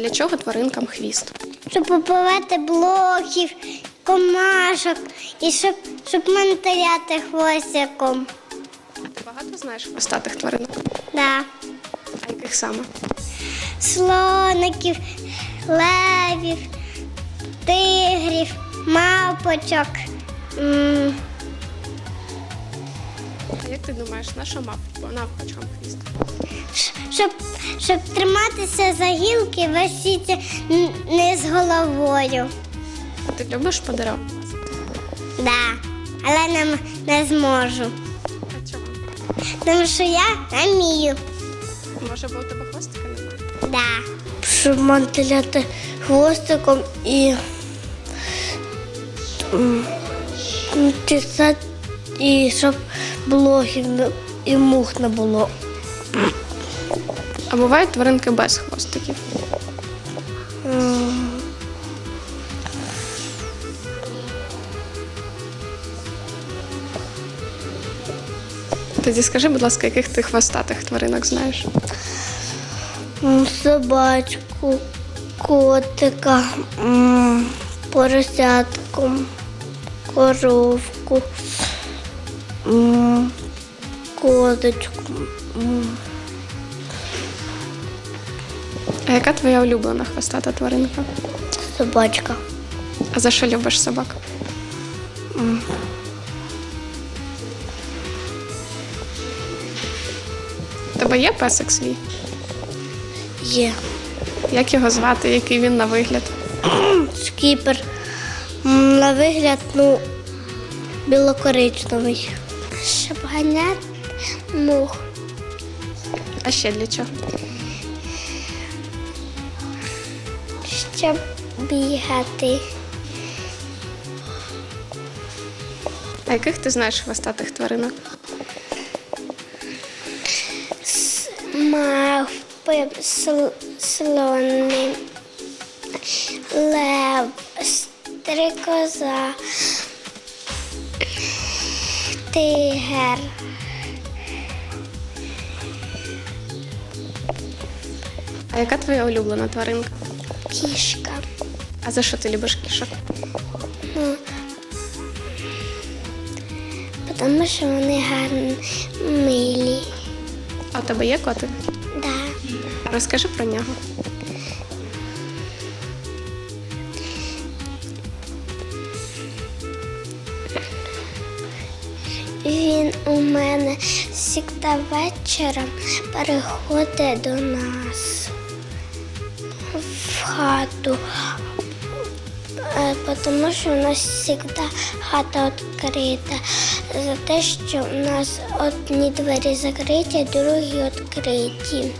Для чого тваринкам хвіст? Щоб побивати блохів, комашок і щоб, щоб мантиляти хвостиком. Ти багато знаєш хвостатих тваринок? Да. А яких саме? Слоників, левів, тигрів, мавпочок. Як ти думаєш, наша мав навпачкам хвіст? ш- Щоб, щоб триматися за гілки, висіти не з головою. А ти любиш по деревам лазити? Да. Але не, не зможу. А чого? Тому що я не вмію. Може, бо у тебе хвостика немає? Да. щоб мантиляти хвостиком і м, і щоб блохів і мух не було. А бувають тваринки без хвостиків. Тоді скажи, будь ласка, яких ти хвостатих тваринок знаєш? Собачку, котика, поросятку, коровку, козочку. А яка твоя улюблена хвостата тваринка? Собачка. А за що любиш собак? Тебе є песик свій? Є. Як його звати? Який він на вигляд? Скіпер. На вигляд, ну, білокоричневий. Щоб ганяти мух. А ще для чого? Щоб бігати. А яких ти знаєш хвостатих тваринок? Мавпи, сл- слони, лев, стрикоза, тигр, А яка твоя улюблена тваринка? кішка. А за що ти любиш кішок? Тому що вони гарні, милі. А у тебе є котик? Да. Розкажи про нього. Він у мене завжди вечором переходить до нас в хату, Е, тому що у нас завжди хата відкрита. За те, що у нас одні двері закриті, другі відкриті.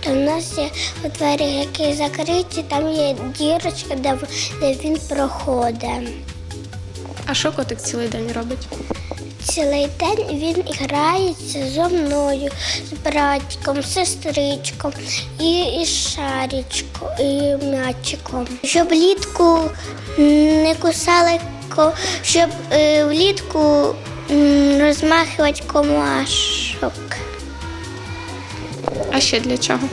То в нас є у двері, які закриті, там є дірочка, де він проходить. А що котик цілий день робить? Цілий день він грається зо мною, з братиком, сестричком і, і шарічком, і м'ячиком. Щоб влітку не кусали, щоб е, влітку розмахувати комашок. А ще для чого?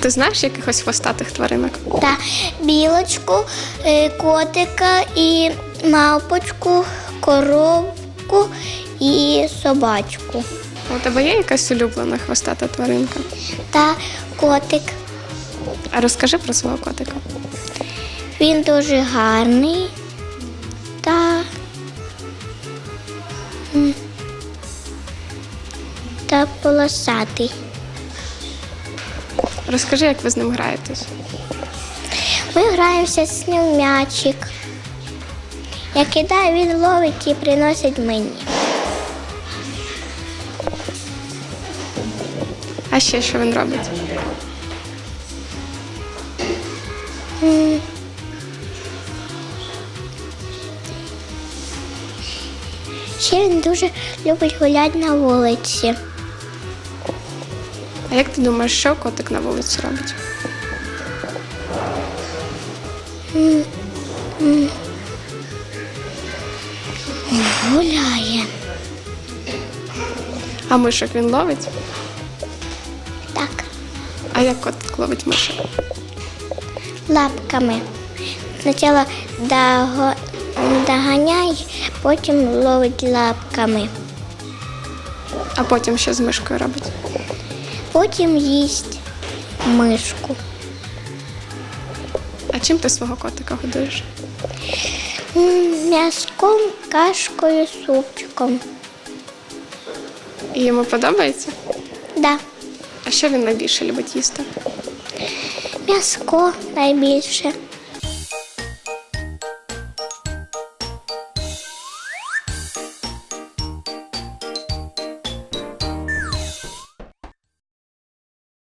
Ти знаєш якихось хвостатих тваринок? Та білочку, е, котика і мавпочку, коровку і собачку. У тебе є якась улюблена хвостата тваринка? Та котик. А розкажи про свого котика. Він дуже гарний та, та полосатий. Розкажи, як ви з ним граєтесь. Ми граємося з ним м'ячик. Я кидаю, він ловить і приносить мені. А ще що він робить? Ще він дуже любить гуляти на вулиці. А як ти думаєш, що котик на вулиці робить? Гуляє. А мишок він ловить? Так, А як котик ловить мишок? лапками. Спочатку дого- доганяє, потім ловить лапками. А потім що з мишкою робить? Потім їсть мишку. А чим ти свого котика годуєш? М'язком, кашкою, супчиком. І йому подобається? Да. А що він найбільше любить їсти? М'язко найбільше.